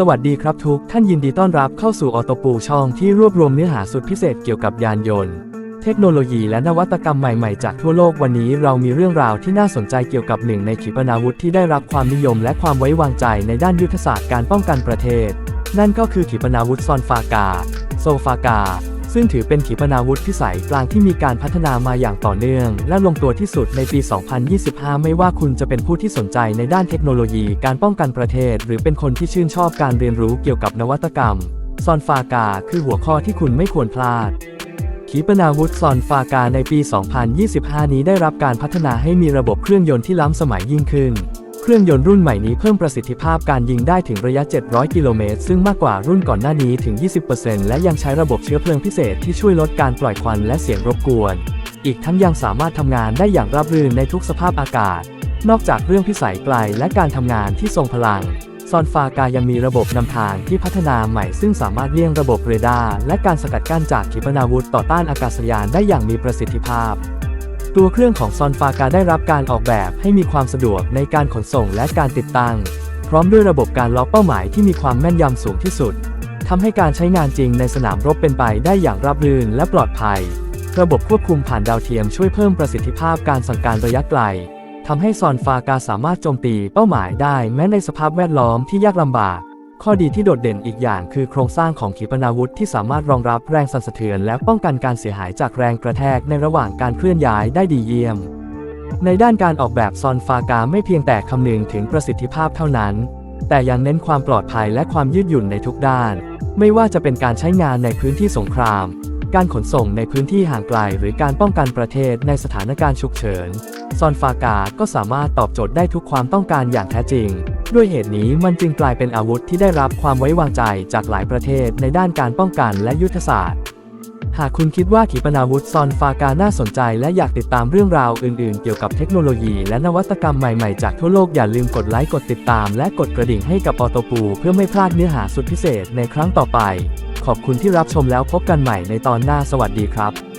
สวัสดีครับทุกท่านยินดีต้อนรับเข้าสู่ออโตปูช่องที่รวบรวมเนื้อหาสุดพิเศษเกี่ยวกับยานยนต์ เทคโนโลยีและนวัตกรรมใหม่ๆจากทั่วโลกวันนี้เรามีเรื่องราวที่น่าสนใจเกี่ยวกับหนึ่งในขีปนาวุธที่ได้รับความนิยมและความไว้วางใจในด้านยุทธศาสตร์การป้องกันประเทศ นั่นก็คือขีปนาวุธซอนฟากา โซฟากา ซึ่งถือเป็นขีปนาวุธพิสัยกลางที่มีการพัฒนามาอย่างต่อเนื่อง และลงตัวที่สุดในปี 2025 ไม่ว่าคุณจะเป็นผู้ที่สนใจในด้านเทคโนโลยีการป้องกันประเทศ หรือเป็นคนที่ชื่นชอบการเรียนรู้เกี่ยวกับนวัตกรรม ซอนฟากา คือหัวข้อที่คุณไม่ควรพลาดขีปนาวุธซอนฟากาในปี 2025 นี้ได้รับการพัฒนาให้มีระบบเครื่องยนต์ที่ล้ำสมัยยิ่งขึ้น เครื่องยนต์รุ่นใหม่นี้เพิ่มประสิทธิภาพการยิงได้ถึงระยะ 700 กิโลเมตร ซึ่งมากกว่ารุ่นก่อนหน้านี้ถึง 20%และยังใช้ระบบเชื้อเพลิงพิเศษที่ช่วยลดการปล่อยควันและเสียงรบกวน อีกทั้งยังสามารถทำงานได้อย่างราบรื่นในทุกสภาพอากาศ นอกจากเรื่องพิสัยไกลและการทำงานที่ทรงพลัง ซอนฟากายังมีระบบนำทางที่พัฒนาใหม่ ซึ่งสามารถเลี่ยงระบบเรดาร์และการสกัดกั้นจากขีปนาวุธต่อต้านอากาศยานได้อย่างมีประสิทธิภาพ ตัวเครื่องของซอนฟากาได้รับการออกแบบให้มีความสะดวกในการขนส่งและการติดตั้ง พร้อมด้วยระบบการล็อกเป้าหมายที่มีความแม่นยำสูงที่สุดทำให้การใช้งานจริงในสนามรบเป็นไปได้อย่างราบรื่นและปลอดภัย ระบบควบคุมผ่านดาวเทียมช่วยเพิ่มประสิทธิภาพการสั่งการระยะไกลทำให้ซอนฟากาสามารถโจมตีเป้าหมายได้แม้ในสภาพแวดล้อมที่ยากลำบาก ข้อดีที่โดดเด่นอีกอย่างคือโครงสร้างของขีปนาวุธที่สามารถรองรับแรงสั่นสะเทือน และป้องกันการเสียหายจากแรงกระแทกในระหว่างการเคลื่อนย้ายได้ดีเยี่ยม ในด้านการออกแบบซอนฟากาไม่เพียงแต่คำนึงถึงประสิทธิภาพเท่านั้น แต่ยังเน้นความปลอดภัยและความยืดหยุ่นในทุกด้าน ไม่ว่าจะเป็นการใช้งานในพื้นที่สงคราม การขนส่งในพื้นที่ห่างไกล หรือการป้องกันประเทศในสถานการณ์ฉุกเฉินซอนฟากาก็สามารถตอบโจทย์ได้ทุกความต้องการอย่างแท้จริง ด้วยเหตุนี้มันจึงกลายเป็นอาวุธที่ได้รับความไว้วางใจจากหลายประเทศในด้านการป้องกันและยุทธศาสตร์ หากคุณคิดว่าขีปนาวุธซอนฟากาน่าสนใจ และอยากติดตามเรื่องราวอื่นๆ เกี่ยวกับเทคโนโลยีและนวัตกรรมใหม่ๆ จากทั่วโลกอย่าลืมกดไลค์กดติดตาม และกดกระดิ่งให้กับออโตปู เพื่อไม่พลาดเนื้อหาสุดพิเศษในครั้งต่อไป ขอบคุณที่รับชมแล้วพบกันใหม่ในตอนหน้าสวัสดีครับ